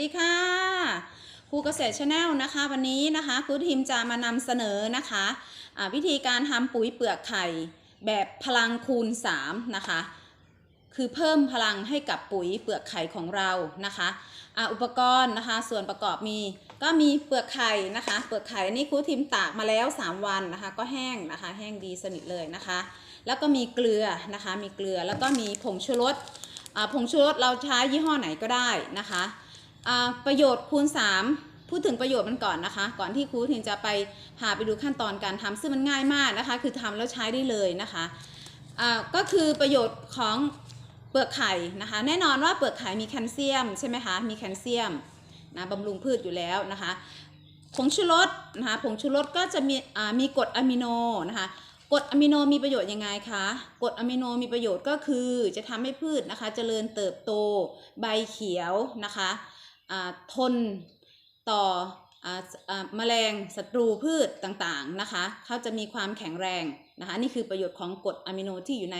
ดีค่ะครูเกษตรชาแนลนะคะวันนี้นะคะครูทีมจะมานำเสนอนะคะอ่าวิธีการทำปุ๋ยเปลือกไข่แบบพลังคูณ 3 นะคะ คือเพิ่มพลังให้กับปุ๋ยเปลือกไข่ของเรานะคะอ่าอุปกรณ์นะคะส่วนประกอบมีก็มีเปลือกไข่นะคะ เปลือกไข่นนี้ครูทีมตากมาแล้ว 3 วันนะคะ ก็แห้งนะคะ แห้งดีสนิทเลยนะคะ แล้วก็มีเกลือนะคะ มีเกลือแล้วก็มีผงชูรสผงชูรสเราใช้ยี่ห้อไหนก็ได้นะคะ ประโยชน์คูณ 3 พูดถึงประโยชน์มันก่อนนะคะ ก่อนที่ครูทินจะไปพาไปดูขั้นตอนการทำซึ่งมันง่ายมากนะคะ คือทำแล้วใช้ได้เลยนะคะก็คือประโยชน์ของเปลือกไข่นะคะ แน่นอนว่าเปลือกไข่มีแคลเซียมใช่ไหมคะมีแคลเซียมนะบำรุงพืชอยู่แล้วนะคะผงชูรสนะคะผงชูรสก็จะมีมีกรดอะมิโนนะคะกรดอะมิโนมีประโยชน์ยังไงคะกรดอะมิโนมีประโยชน์ก็คือจะทำให้พืชนะคะเจริญเติบโตใบเขียวนะคะ ทนต่อออ่าแมลงศัตรูพืชต่างๆนะคะเขาจะมีความแข็งแรงนะคะนี่คือประโยชน์ของกรดอะมิโนที่อยู่ใน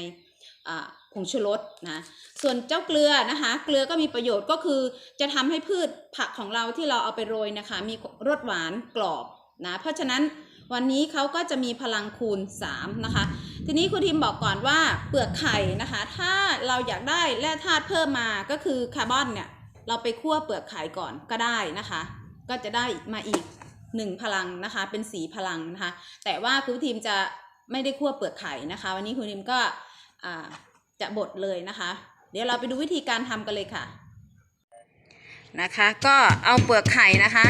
ผงชูรสนะส่วนเจ้าเกลือนะคะเกลือก็มีประโยชน์ก็คือจะทำให้พืชผักของเราที่เราเอาไปโรยนะคะมีรสหวานกรอบนะเพราะฉะนั้นวันนี้เขาก็จะมีพลังคูณ3นะคะทีนี้คุณทิมบอกก่อนว่าเปลือกไข่นะคะถ้าเราอยากได้แร่ธาตุเพิ่มมาก็คือคาร์บอนเนี่ย เราไปคั่วเปลือกไข่ก่อนก็ได้นะคะ ก็จะได้มาอีก1พลังนะคะ เป็นสีพลังนะคะ แต่ว่าคุณทิมจะไม่ได้คั่วเปลือกไข่นะคะ วันนี้คุณทิมก็จะบดเลยนะคะ เดี๋ยวเราไปดูวิธีการทำกันเลยค่ะ นะคะ ก็เอาเปลือกไข่นะคะ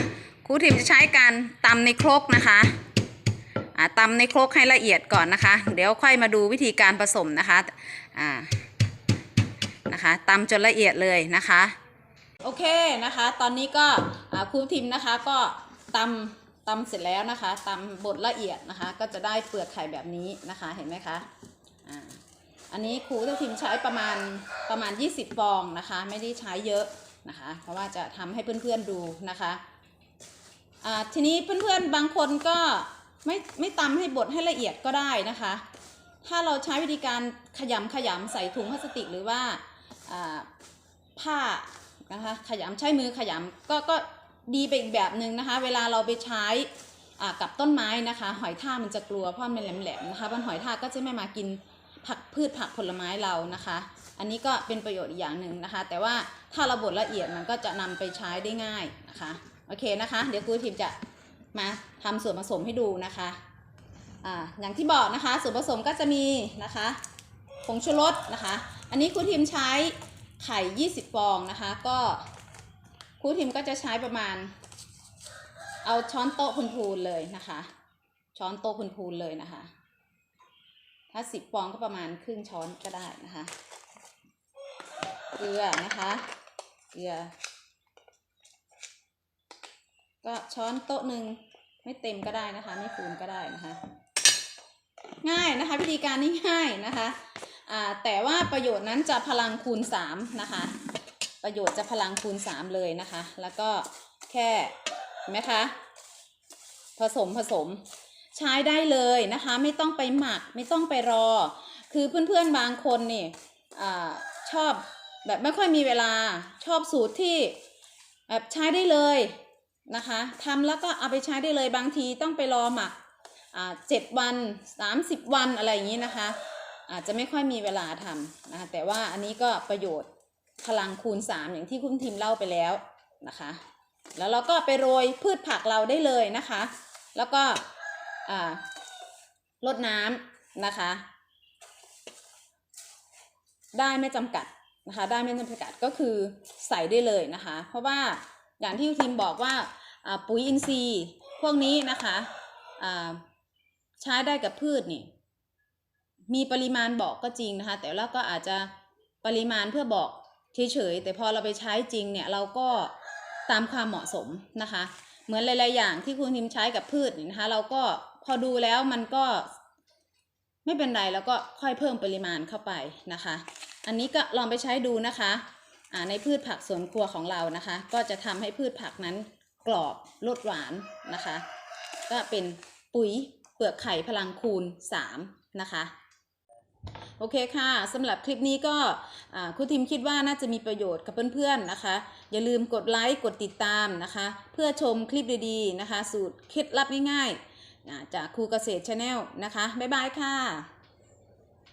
ครูทิมจะใช้การตำในครกนะคะอ่าตำในครกให้ละเอียดก่อนนะคะ เดี๋ยวค่อยมาดูวิธีการผสมนะคะนะคะตำจนละเอียดเลยนะคะ โอเคนะคะ ตอนนี้ก็ครูทิมนะคะก็ตำตำเสร็จแล้วนะคะตำบดละเอียดนะคะ ก็จะได้เปลือกไข่แบบนี้นะคะเห็นไหมคะอ่าอันนี้ครูทิมใช้ประมาณประมาณ 20 ฟองนะคะ ไม่ได้ใช้เยอะนะคะ เพราะว่าจะทำให้เพื่อนๆดูนะคะอ่าทีนี้เพื่อนๆบางคนก็ไม่ไม่ตำให้บดให้ละเอียดก็ได้นะคะ ถ้าเราใช้วิธีการขยำขยำใส่ถุงพลาสติกหรือว่าผ้า นะคะขยำใช้มือขยำก็ก็ดีไปอีกแบบหนึ่งนะคะ เวลาเราไปใช้กับต้นไม้นะคะ หอยทากมันจะกลัวเพราะมันแหลมๆนะคะมันหอยทากก็จะไม่มากินผักพืชผักผลไม้เรานะคะ อันนี้ก็เป็นประโยชน์อีกอย่างหนึ่งนะคะ แต่ว่าถ้าเราบดละเอียดมันก็จะนำไปใช้ได้ง่ายนะคะโอเคนะคะ เดี๋ยวครูทีมจะมาทำส่วนผสมให้ดูนะคะอ่าอย่างที่บอกนะคะส่วนผสมก็จะมีนะคะผงชูรสนะคะ อันนี้ครูทีมใช้ ไข่ 20 ฟองนะคะ ก็ครูทีมก็จะใช้ประมาณ เอาช้อนโต๊ะคุณพูนเลยนะคะ ช้อนโต๊ะคุณพูนเลยนะคะ ถ้า 10 ฟองก็ประมาณครึ่งช้อนก็ได้นะคะเกลือนะคะเกลือก็ช้อนโต๊ะหนึ่งไม่เต็มก็ได้นะคะ ไม่ฟูนก็ได้นะคะ ง่ายนะคะ วิธีการนี้ง่ายนะคะ แต่ว่าประโยชน์นั้นจะพลังคูณ 3 นะคะ ประโยชน์จะพลังคูณ 3 เลยนะคะ แล้วก็แค่เห็นไหมคะ ผสมผสมใช้ได้เลยนะคะ ไม่ต้องไปหมักไม่ต้องไปรอ คือเพื่อนๆบางคนนี่อาชอบแบบไม่ค่อยมีเวลาชอบสูตรที่แบบใช้ได้เลยนะคะทำแล้วก็เอาไปใช้ได้เลยบางทีต้องไปรอหมักอ่าเจ็ดวันสามสิบวันอะไรอย่างนี้นะคะ อาจจะไม่ค่อยมีเวลาทำนะคะแต่ว่าอันนี้ก็ประโยชน์พลังคูณสามอย่างที่คุณทีมเล่าไปแล้วนะคะ แล้วเราก็ไปโรยพืชผักเราได้เลยนะคะ แล้วก็ลดน้ำนะคะ ได้ไม่จำกัดนะคะได้ไม่จำกัดก็คือใส่ได้เลยนะคะ เพราะว่าอย่างที่ทีมบอกว่าปุ๋ยอินทรีย์พวกนี้นะคะใช้ได้กับพืชนี่ มีปริมาณบอกก็จริงนะคะ แต่เราก็อาจจะปริมาณเพื่อบอกเฉยๆแต่พอเราไปใช้จริงเนี่ยเราก็ตามความเหมาะสมนะคะ เหมือนหลายๆอย่างที่คุณทิมใช้กับพืชนนะคะ เราก็พอดูแล้วมันก็ ไม่เป็นไรแล้วก็ค่อยเพิ่มปริมาณเข้าไปนะคะ อันนี้ก็ลองไปใช้ดูนะคะในพืชผักสวนครัวของเรานะคะ ก็จะทำให้พืชผักนั้นกรอบรสหวานนะคะ ก็เป็นปุ๋ยเปลือกไข่พลังคูณ 3 นะคะ โอเคค่ะสำหรับคลิปนี้ก็ครูทิมคิดว่าน่าจะมีประโยชน์กับเพื่อนๆนะคะ อย่าลืมกดไลค์กดติดตามนะคะ เพื่อชมคลิปดีๆนะคะ สูตรเคล็ดลับง่ายๆ จากครูเกษตรชาแนลนะคะ บ๊ายบายค่ะ